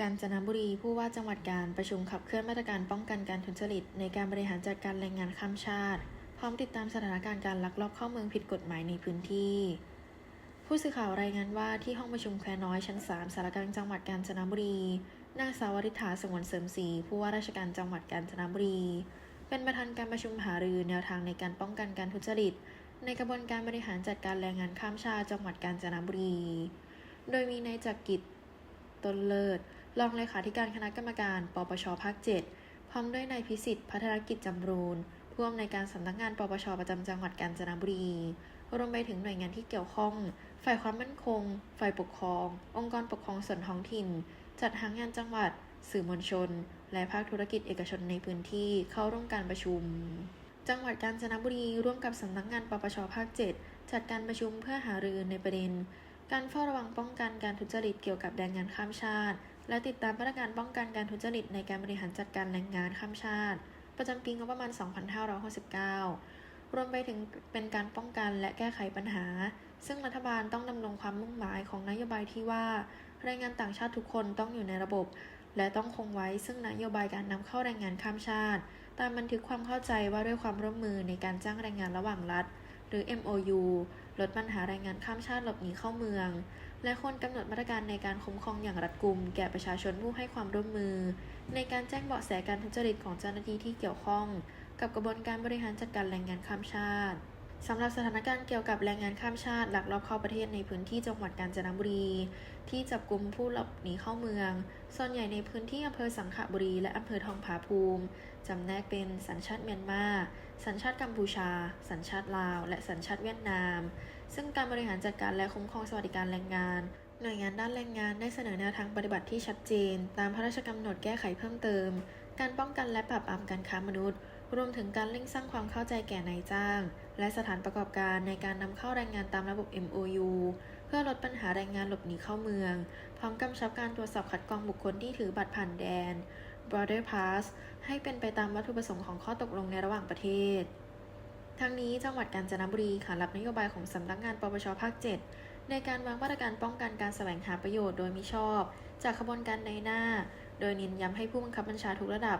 กาญจนบุรีผู้ว่าจังหวัดการประชุมขับเคลื่อนมาตรการป้องกันการทุจริต ในการบริหารจัดการแรงงานข้ามชาติ พร้อมติดตามสถานการณ์การลักลอบเข้าเมืองผิดกฎหมายในพื้นที่ ผู้สื่อข่าวรายงานว่าที่ห้องประชุมแควน้อยชั้น 3 สารกลางจังหวัดกาญจนบุรีนางสาวริษฐาสงวนเสริมศรีผู้ว่าราชการจังหวัดกาญจนบุรี เป็นประธานการประชุมหารือแนวทางในการป้องกันการทุจริต ในกระบวนการบริหารจัดการแรงงานข้ามชาติจังหวัดกาญจนบุรี โดยมีนายจักริดต้นเลิศ รองเลขาธิการคณะกรรมการ ปปชภาค 7 พร้อมด้วยนายพิสิทธิ์ พัฒนกิจจำรูนผู้อำนวยการสำนักงาน ปปชประจำจังหวัดกาญจนบุรี รวมไปถึงหน่วยงานที่เกี่ยวข้อง ฝ่ายความมั่นคง ฝ่ายปกครอง องค์กรปกครองส่วนท้องถิ่น จัดหางานจังหวัด สื่อมวลชน และภาคธุรกิจเอกชนในพื้นที่เข้าร่วมการประชุม จังหวัดกาญจนบุรีร่วมกับสำนักงาน ปปชภาค 7 จัดการประชุมเพื่อหารือในประเด็น การเฝ้าระวังป้องกันการทุจริตเกี่ยวกับแรงงานข้ามชาติ และติดตามมาตรการป้องกันการทุจริตในการบริหารจัดการแรงงานข้ามชาติ ประจำปีงบประมาณ 2569 รวมไปถึงเป็นการป้องกันและแก้ไขปัญหา ซึ่งรัฐบาลต้องดำรงความมุ่งหมายของนโยบายที่ว่า แรงงานต่างชาติทุกคนต้องอยู่ในระบบ และต้องคงไว้ซึ่งนโยบายการนำเข้าแรงงานข้ามชาติ ตามบันทึกความเข้าใจว่าด้วยความร่วมมือในการจ้างแรงงานระหว่างรัฐ หรือ MOU ลดปัญหาแรงงานข้ามชาติหลบหนีเข้าเมือง และควรกำหนดมาตรการในการคุ้มครองอย่างรัดกุม แก่ประชาชนผู้ให้ความร่วมมือ ในการแจ้งเบาะแสการทุจริตของเจ้าหน้าที่ที่เกี่ยวข้อง กับกระบวนการบริหารจัดการแรงงานข้ามชาติ สำหรับสถานการณ์เกี่ยวกับแรงงานข้ามชาติลักลอบเข้าประเทศในพื้นที่จังหวัดกาญจนบุรี ที่จับกลุ่มผู้หลบหนีเข้าเมือง ส่วนใหญ่ในพื้นที่อำเภอสังขบุรีและอำเภอทองผาภูมิ จำแนกเป็นสัญชาติเมียนมา สัญชาติกัมพูชา สัญชาติลาว และสัญชาติเวียดนาม ซึ่งการบริหารจัดการและคุ้มครองสวัสดิการแรงงานหน่วยงานด้านแรงงานได้เสนอแนวทางปฏิบัติที่ชัดเจน ตามพระราชกำหนดแก้ไขเพิ่มเติม การป้องกันและปราบปรามการค้ามนุษย์ รวมถึงการเร่งสร้างความเข้าใจแก่นายจ้าง และสถานประกอบการในการนำเข้าแรงงานตามระบบ MOU เพื่อลดปัญหาแรงงานหลบหนีเข้าเมือง พร้อมกำชับการตรวจสอบคัดกรองบุคคลที่ถือบัตรผ่านแดน border pass ให้เป็นไปตามวัตถุประสงค์ของข้อตกลงในระหว่างประเทศ ทั้งนี้จังหวัดกาญจนบุรีขานรับนโยบายของสำนักงานปปชภาค 7 ในการวางมาตรการป้องกันการแสวงหาประโยชน์โดยมิชอบ จากขบวนการในหน้า โดยเน้นย้ำให้ผู้บังคับบัญชาทุกระดับ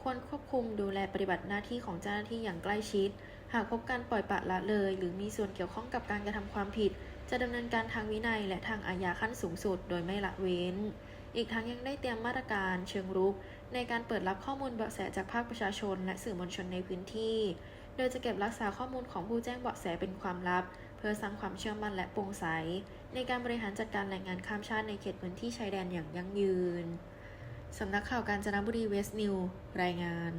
ควรควบคุมดูแลปฏิบัติหน้าที่ของเจ้าหน้าที่อย่างใกล้ชิด หากพบการปล่อยปละละเลย หรือมีส่วนเกี่ยวข้องกับการกระทำความผิด จะดำเนินการทางวินัย และทางอาญาขั้นสูงสุด โดยไม่ละเว้น อีกทั้งยังได้เตรียมมาตรการเชิงรุก ในการเปิดรับข้อมูลเบาะแสจากภาคประชาชน และสื่อมวลชนในพื้นที่ โดยจะเก็บรักษาข้อมูลของผู้แจ้งเบาะแสเป็นความลับเพื่อสร้างความเชื่อมั่นและโปร่งใส ในการบริหารจัดการแรงงานข้ามชาติในเขตพื้นที่ชายแดนอย่างยั่งยืน สำนักข่าวการจนบุรีเวสต์นิว รายงาน